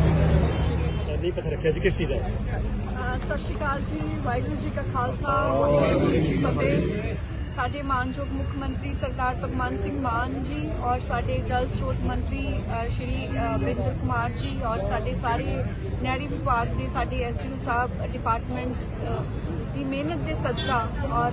ਨਹੀਂ ਪਤਾ ਰੱਖਿਆ ਜੀ ਕਿਸ ਚੀਜ਼ ਦਾ? ਅਹ ਸਤਿ ਸ਼੍ਰੀ ਅਕਾਲ ਜੀ ਵਾਹਿਗੁਰੂ ਜੀ ਕਾ ਖਾਲਸਾ ਵਾਹਿਗੁਰੂ ਜੀ ਕੀ ਫਤਿਹ। ਸਾਡੇ ਮਾਨਯੋਗ ਮੁੱਖ ਮੰਤਰੀ ਸਰਦਾਰ ਭਗਵੰਤ ਸਿੰਘ ਮਾਨ ਜੀ ਔਰ ਸਾਡੇ ਜਲ ਸਰੋਤ ਮੰਤਰੀ ਸ਼੍ਰੀ ਵਰਿੰਦਰ ਕੁਮਾਰ ਜੀ ਔਰ ਸਾਡੇ ਸਾਰੇ ਨਹਿਰੀ ਵਿਭਾਗ ਦੇ ਸਾਡੇ ਐਸਡੀਓ ਸਾਹਿਬ ਡਿਪਾਰਟਮੈਂਟ ਦੀ ਮਿਹਨਤ ਦੇ ਸਦਕਾ ਔਰ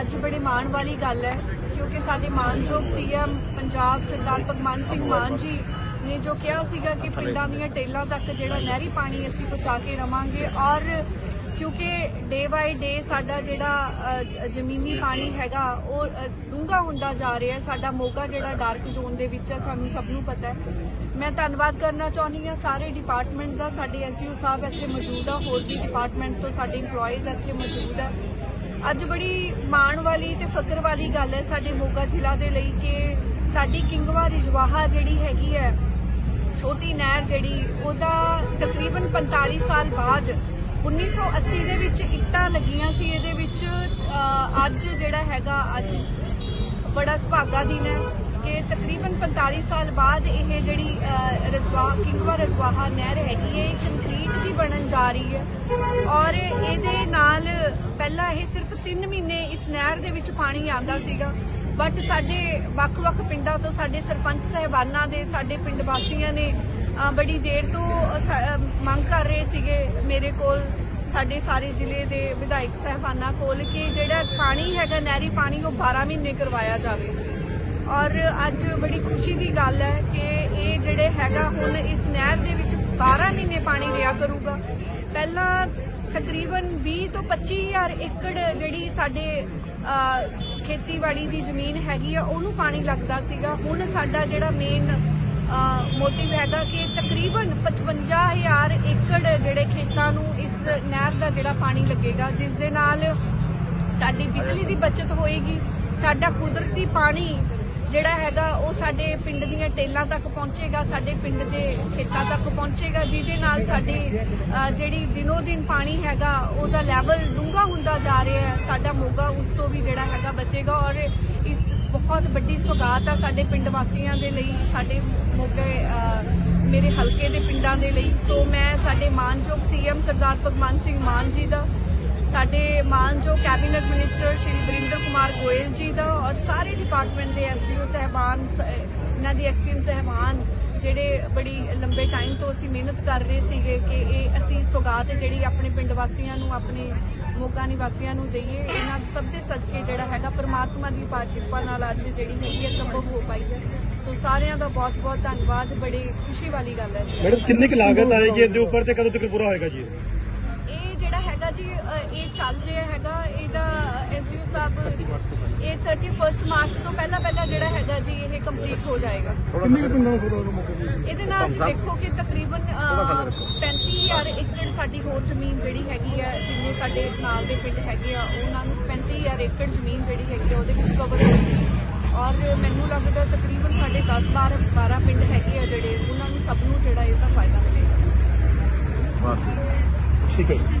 ਅੱਜ ਬੜੇ ਮਾਣ ਵਾਲੀ ਗੱਲ ਹੈ, ਕਿਉਂਕਿ ਸਾਡੇ ਮਾਨਯੋਗ ਸੀਐਮ ਪੰਜਾਬ ਸਰਦਾਰ ਭਗਵੰਤ ਸਿੰਘ ਮਾਨ ਜੀ ਨੇ ਜੋ ਕਿਹਾ ਸੀਗਾ ਕਿ ਪਿੰਡਾਂ ਦੀਆਂ ਟੇਲਾਂ ਤੱਕ ਜਿਹੜਾ ਨਹਿਰੀ ਪਾਣੀ ਅਸੀਂ ਪਹੁੰਚਾ ਕੇ ਰਵਾਂਗੇ, ਔਰ ਕਿਉਂਕਿ ਡੇ ਬਾਈ ਡੇ ਸਾਡਾ ਜਿਹੜਾ ਜ਼ਮੀਨੀ ਪਾਣੀ ਹੈਗਾ, ਉਹ ਡੂੰਘਾ ਹੁੰਦਾ ਜਾ ਰਿਹਾ ਸਾਡਾ ਮੋਗਾ ਜਿਹੜਾ ਡਾਰਕ ਜ਼ੋਨ ਦੇ ਵਿੱਚ ਹੈ, ਸਾਨੂੰ ਸਭ ਨੂੰ ਪਤਾ ਹੈ। ਮੈਂ ਧੰਨਵਾਦ ਕਰਨਾ ਚਾਹੁੰਦੀ ਹਾਂ ਸਾਰੇ ਡਿਪਾਰਟਮੈਂਟ ਦਾ, ਸਾਡੇ ਐਸਡੀਓ ਸਾਹਿਬ ਇੱਥੇ ਮੌਜੂਦ ਆ, ਹੋਰ ਵੀ ਡਿਪਾਰਟਮੈਂਟ ਤੋਂ ਸਾਡੇ EMPLOYEES ਇੱਥੇ ਮੌਜੂਦ ਹੈ ਅੱਜ ਬੜੀ ਮਾਣ ਵਾਲੀ ਤੇ ਫਕਰ ਵਾਲੀ ਗੱਲ ਹੈ ਸਾਡੇ ਮੋਗਾ ਜ਼ਿਲ੍ਹਾ ਦੇ ਲਈ ਕਿ ਸਾਡੀ ਕਿੰਗਵਾ ਰਿਜਵਾਹਾ ਜਿਹੜੀ ਹੈਗੀ ਹੈ, ਛੋਟੀ ਨਹਿਰ ਜਿਹੜੀ, ਉਹਦਾ ਤਕਰੀਬਨ 45 ਸਾਲ ਬਾਅਦ 1980 ਦੇ ਵਿੱਚ ਇੱਟਾਂ ਲੱਗੀਆਂ ਸੀ। ਇਹਦੇ ਵਿੱਚ ਅੱਜ ਜਿਹੜਾ ਹੈਗਾ, ਅੱਜ ਬੜਾ ਸੁਭਾਗਾ ਦਿਨ ਹੈ। ਕਿ ਤਕਰੀਬਨ 45 ਸਾਲ ਬਾਅਦ ਇਹ ਜਿਹੜੀ ਰਜਵਾ ਰਜਵਾਹ ਕਿੰਗਵਾ ਰਜਵਾਹਾ ਨਹਿਰ ਹੈਗੀ ਹੈ, ਇਹ ਕੰਕਰੀਟ ਦੀ ਬਣਨ ਜਾ ਰਹੀ ਹੈ। ਔਰ ਇਹਦੇ ਨਾਲ ਪਹਿਲਾਂ ਇਹ ਸਿਰਫ 3 ਮਹੀਨੇ ਇਸ ਨਹਿਰ ਦੇ ਵਿੱਚ ਪਾਣੀ ਆਉਂਦਾ ਸੀਗਾ। ਬਟ ਸਾਡੇ ਵੱਖ-ਵੱਖ ਪਿੰਡਾਂ ਤੋਂ, ਸਾਡੇ ਸਰਪੰਚ ਸਹਿਬਾਨਾਂ ਦੇ, ਸਾਡੇ ਪਿੰਡ ਵਾਸੀਆਂ ਨੇ ਬੜੀ ਦੇਰ ਤੋਂ ਮੰਗ ਕਰ ਰਹੇ ਸੀਗੇ ਮੇਰੇ ਕੋਲ, ਸਾਡੇ ਸਾਰੇ ਜ਼ਿਲ੍ਹੇ ਦੇ ਵਿਧਾਇਕ ਸਹਿਬਾਨਾਂ ਕੋਲ ਕਿ ਜਿਹੜਾ ਪਾਣੀ ਹੈਗਾ, ਨਹਿਰੀ ਪਾਣੀ, ਉਹ 12 ਮਹੀਨੇ ਕਰਵਾਇਆ ਜਾਵੇ। ਔਰ ਅੱਜ ਬੜੀ ਖੁਸ਼ੀ ਦੀ ਗੱਲ ਹੈ ਕਿ ਇਹ ਜਿਹੜੇ ਹੈਗਾ ਹੁਣ ਇਸ ਨਹਿਰ ਦੇ ਵਿੱਚ 12 ਮਹੀਨੇ ਪਾਣੀ ਰਿਹਾ ਕਰੂਗਾ। ਪਹਿਲਾਂ ਤਕਰੀਬਨ 20 ਤੋਂ 25000 ਏਕੜ ਜਿਹੜੀ ਸਾਡੇ ਖੇਤੀਬਾੜੀ ਦੀ ਜ਼ਮੀਨ ਹੈਗੀ ਆ, ਉਹਨੂੰ ਪਾਣੀ ਲੱਗਦਾ ਸੀਗਾ। ਹੁਣ ਸਾਡਾ ਜਿਹੜਾ ਮੇਨ ਮੋਟਿਵ ਹੈਗਾ ਕਿ ਤਕਰੀਬਨ 55000 ਏਕੜ ਜਿਹੜੇ ਖੇਤਾਂ ਨੂੰ ਇਸ ਨਹਿਰ ਦਾ ਜਿਹੜਾ ਪਾਣੀ ਲੱਗੇਗਾ, ਜਿਸ ਦੇ ਨਾਲ ਸਾਡੀ ਬਿਜਲੀ ਦੀ ਬਚਤ ਹੋਏਗੀ, ਸਾਡਾ ਕੁਦਰਤੀ ਪਾਣੀ ਜਿਹੜਾ ਹੈਗਾ ਉਹ ਸਾਡੇ ਪਿੰਡ ਦੀਆਂ ਟੇਲਾਂ ਤੱਕ ਪਹੁੰਚੇਗਾ, ਸਾਡੇ ਪਿੰਡ ਦੇ ਖੇਤਾਂ ਤੱਕ ਪਹੁੰਚੇਗਾ, ਜਿਹਦੇ ਨਾਲ ਸਾਡੀ ਜਿਹੜੀ ਦਿਨੋ ਦਿਨ ਪਾਣੀ ਹੈਗਾ, ਉਹਦਾ ਲੈਵਲ ਡੂੰਘਾ ਹੁੰਦਾ ਜਾ ਰਿਹਾ ਹੈ, ਸਾਡਾ ਮੋਗਾ ਉਸ ਤੋਂ ਵੀ ਜਿਹੜਾ ਹੈਗਾ ਬਚੇਗਾ ਔਰ ਇਸ ਬਹੁਤ ਵੱਡੀ ਸੁਗਾਤ ਆ ਸਾਡੇ ਪਿੰਡ ਵਾਸੀਆਂ ਦੇ ਲਈ, ਸਾਡੇ ਮੋਗੇ ਮੇਰੇ ਹਲਕੇ ਦੇ ਪਿੰਡਾਂ ਦੇ ਲਈ। ਸੋ ਮੈਂ ਸਾਡੇ ਮਾਨਯੋਗ ਸੀਐਮ ਸਰਦਾਰ ਭਗਵੰਤ ਸਿੰਘ ਮਾਨ ਜੀ ਦਾ ਸਾਡੇ ਮਾਨਯੋਗ ਕੈਬਨਿਟ ਮਿਨਿਸਟਰ ਸ਼੍ਰੀ ਵਰਿੰਦਰ ਕੁਮਾਰ ਗੋਇਲ ਜੀ ਦਾ ਔਰ ਸਾਰੇ ਡਿਪਾਰਟਮੈਂਟ ਦੇ ਐਸਡੀਓ ਸਹਿਬਾਨ, ਸ- ਇਹਨਾਂ ਦੀ ਐਕਸੀਅਨ ਸਹਿਬਾਨ ਜਿਹੜੇ ਬੜੀ ਲੰਬੇ ਟਾਈਮ ਤੋਂ ਅਸੀਂ ਮਿਹਨਤ ਕਰ ਰਹੇ ਸੀਗੇ ਕਿ ਇਹ ਅਸੀਂ ਸੁਗਾਤ ਜਿਹੜੀ ਆਪਣੇ ਪਿੰਡ ਵਾਸੀਆਂ ਨੂੰ, ਆਪਣੇ ਮੋਗਾ ਨਿਵਾਸੀਆਂ ਨੂੰ ਦਈਏ। ਇਹਨਾਂ ਸਭ ਦੇ ਸਦਕੇ ਜਿਹੜਾ ਹੈਗਾ ਪ੍ਰਮਾਤਮਾ ਦੀ ਕਿਰਪਾ ਨਾਲ ਅੱਜ ਜਿਹੜੀ ਹੈਗੀ ਹੈ ਸੰਭਵ ਹੋ ਪਾਈ ਹੈ। ਸੋ ਸਾਰਿਆਂ ਦਾ ਬਹੁਤ ਬਹੁਤ ਧੰਨਵਾਦ। ਬੜੀ ਖੁਸ਼ੀ ਵਾਲੀ ਗੱਲ ਹੈ ਮੈਡਮ, ਕਿੰਨੀ ਕੁ ਲਾਗਤ ਆਏਗੀ ਇਹਦੇ ਉੱਪਰ ਤੇ ਕਦੋਂ ਤੱਕ ਪੂਰਾ ਹੋਏਗਾ ਜੀ ਜੀ ਇਹ ਚੱਲ ਰਿਹਾ ਹੈਗਾ। ਇਹਦਾ ਐਸਡੀਓ ਸਾਹਿਬ ਇਹ 31 ਮਾਰਚ ਤੋਂ ਪਹਿਲਾਂ ਪਹਿਲਾਂ ਜਿਹੜਾ ਹੈਗਾ ਜੀ ਇਹ ਕੰਪਲੀਟ ਹੋ ਜਾਏਗਾ। ਕਿੰਨੇ ਪਿੰਡਾਂ ਨੂੰ ਮੌਕੇ ਇਹਦੇ ਨਾਲ ਅਸੀਂ ਦੇਖੋ ਕਿ ਤਕਰੀਬਨ ਅ, 35000 ਏਕੜ ਸਾਡੀ ਹੋਰ ਜ਼ਮੀਨ ਜਿਹੜੀ ਹੈਗੀ ਆ ਜਿੰਨੇ ਸਾਡੇ ਨਾਲ ਦੇ ਪਿੰਡ ਹੈਗੇ ਆ ਉਹਨਾਂ ਨੂੰ 35000 ਏਕੜ ਜ਼ਮੀਨ ਜਿਹੜੀ ਹੈਗੀ ਆ ਉਹਦੇ ਵਿੱਚ ਕਵਰ ਹੋਏਗੀ ਔਰ ਮੈਨੂੰ ਲੱਗਦਾ ਤਕਰੀਬਨ ਸਾਡੇ 10 12 12 ਪਿੰਡ ਹੈਗੇ ਆ ਜਿਹੜੇ ਉਹਨਾਂ ਨੂੰ ਸਭ ਨੂੰ ਜਿਹੜਾ ਇਹਦਾ ਫਾਇਦਾ ਮਿਲੇਗਾ। ਠੀਕ ਹੈ ਜੀ।